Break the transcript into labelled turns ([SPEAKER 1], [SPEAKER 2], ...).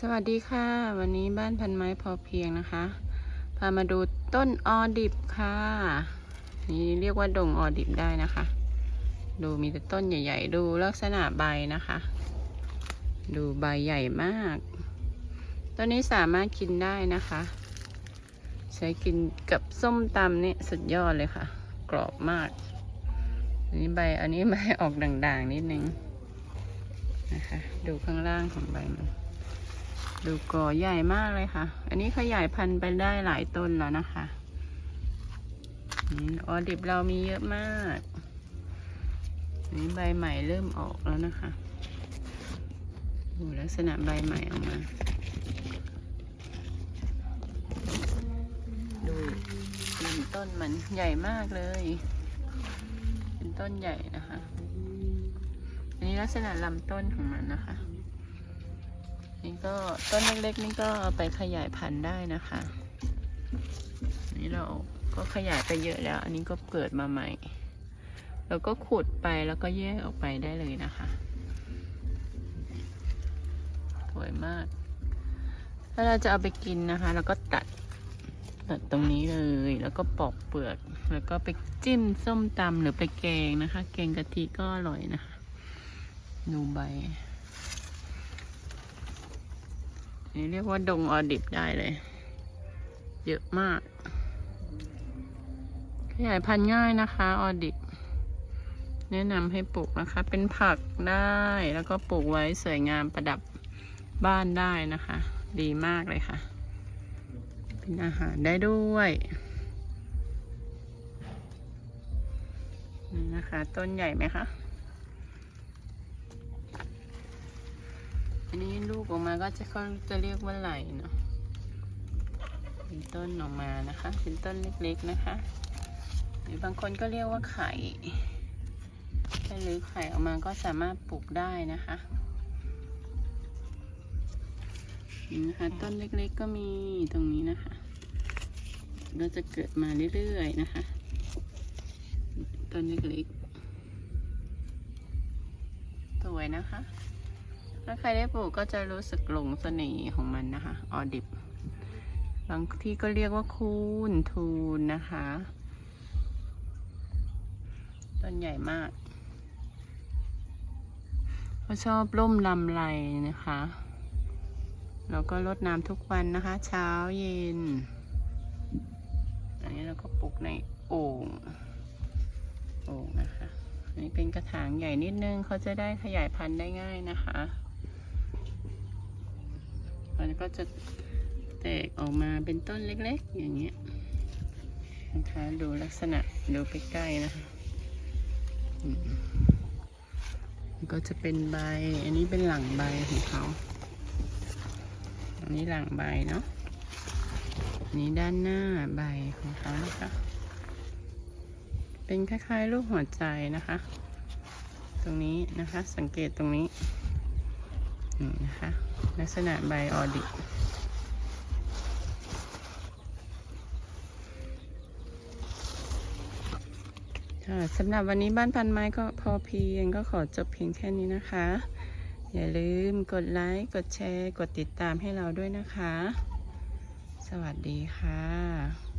[SPEAKER 1] สวัสดีค่ะ วันนี้บ้านพันไม้พอเพียงนะคะ พามาดูต้นออดิบค่ะ นี่เรียกว่าดงออดิบได้นะคะ ดูมีแต่ต้นใหญ่ ๆ ดูลักษณะใบนะคะ ดูใบใหญ่มากต้นนี้สามารถกินได้นะคะ ใช้กินกับส้มตำเนี่ยสุดยอดเลยค่ะ กรอบมาก อันนี้ใบอันนี้ใบออกด่างๆนิดนึงนะคะ ดูข้างล่างของใบมัน ดูกอใหญ่มากเลยค่ะ อันนี้ขยายพันธุ์ไปได้หลายต้นแล้วนะคะออดิบเรามีเยอะมากนนี้ใบใหม่เริ่มออกแล้วนะคะดูลักษณะใบใหม่ออกมา ดูลำต้นมันใหญ่มากเลย เป็นต้นใหญ่นะคะ อันนี้ลักษณะลำต้นของมันนะคะ นี่ก็ต้นเล็กๆนี่ก็เอาไปขยายพันธุ์ได้นะคะนนี้เราก็ขยายไปเยอะแล้ว อันนี้ก็เกิดมาใหม่เราก็ขุดไปแล้วก็แยกออกไปได้เลยนะคะสวยมาก ถ้าเราจะเอาไปกินนะคะเราก็ตัดตัดตรงนี้เลย แล้วก็ปอกเปลือก แล้วก็ไปจิ้มส้มตำหรือไปแกงนะคะ แกงกะทิก็อร่อยนะคะ ดูใบ นี่เรียกว่าดงออดิบได้เลย เยอะมากขยายพันธุ์ง่ายนะคะ ออดิบแนะนำให้ปลูกนะคะ เป็นผักได้แล้วก็ปลูกไว้สวยงามประดับบ้านได้นะคะ ดีมากเลยค่ะ เป็นอาหารได้ด้วยนี่นะคะ ต้นใหญ่ไหมคะอันนี้ ออกมาก็จะเขาจะเรียกว่าไหลเนาะเป็นต้นออกมานะคะ เป็นต้นเล็กๆนะคะ หรือบางคนก็เรียกว่าไข่ถ้าหรือไข่ออกมาก็สามารถปลูกได้นะคะนี่นะคะต้นเล็กๆก็มีตรงนี้นะคะก็จะเกิดมาเรื่อยๆนะคะ ต้นเล็กๆสวยนะคะ ถ้าใครได้ปลูกก็จะรู้สึกหลงเสน่ห์ของมันนะคะ ออดิบบางที่ก็เรียกว่าคูนทูนนะคะต้นใหญ่มากเขาชอบร่มลำไรนะคะเราก็รดน้ำทุกวันนะคะ เช้าเย็น อันนี้เราก็ปลูกในโอ่งโอ่งนะคะ อันนี้เป็นกระถางใหญ่นิดนึงเขาจะได้ขยายพันธุ์ได้ง่ายนะคะ มันก็จะแตกออกมาเป็นต้นเล็กๆ อย่างเงี้ยนะคะดูลักษณะดูใกล้ๆนะคะก็จะเป็นใบ อันนี้เป็นหลังใบของเขา อันนี้หลังใบเนาะอันนี้ด้านหน้าใบของเขานะคะ เป็นคล้ายๆรูปหัวใจนะคะ ตรงนี้นะคะ สังเกตตรงนี้ นี่นะคะ ลักษณะใบออดิบค่ะสำหรับวันนี้บ้านพันไม้ก็พอเพียงก็ขอจบเพียงแค่นี้นะคะ อย่าลืมกดไลค์ กดแชร์ กดติดตามให้เราด้วยนะคะ สวัสดีค่ะ